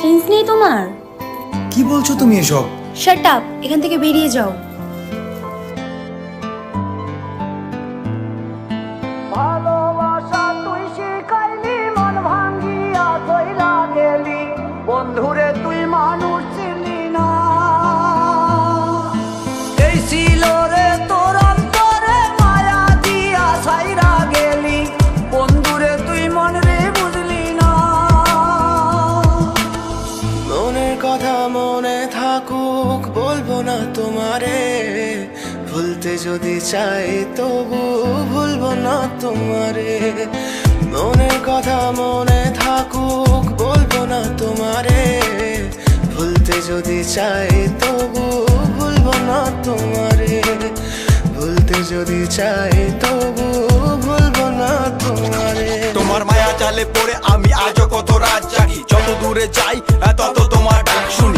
Sense নেই তোমার। কি বলছো তুমি এসব? শাট আপ এখান থেকে বেরিয়ে যাও। থাকুক, বলব না তোমারে। ভুলতে যদি চাই তবু ভুলবো না তোমারে। মনের কথা মনে থাকুক, বলব না তোমারে। ভুলতে যদি চাই তবু ভুলবো না তোমারে। ভুলতে যদি চাই তবু ভুলবো না তোমারে। তোমার মায়া জালে পড়ে আমি আজও কত রাত জাগি। যত দূরে যাই তত তোমার ডাক শুনি।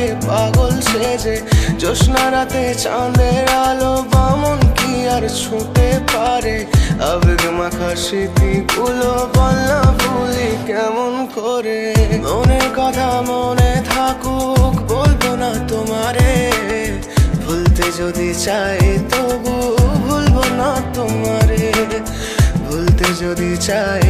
একে পাগল সেজে, জ্যোৎস্না রাতে চাঁদের আলো বামন কি আর ছুঁতে পারে? আবেগ মাখা স্মৃতিগুলো বলনা ভুলি কেমন করে? মনের কথা মনে থাকুক, বলব না তোমারে। ভুলতে যদি চাই তবু ভুলবো না তোমারে। ভুলতে যদি চাই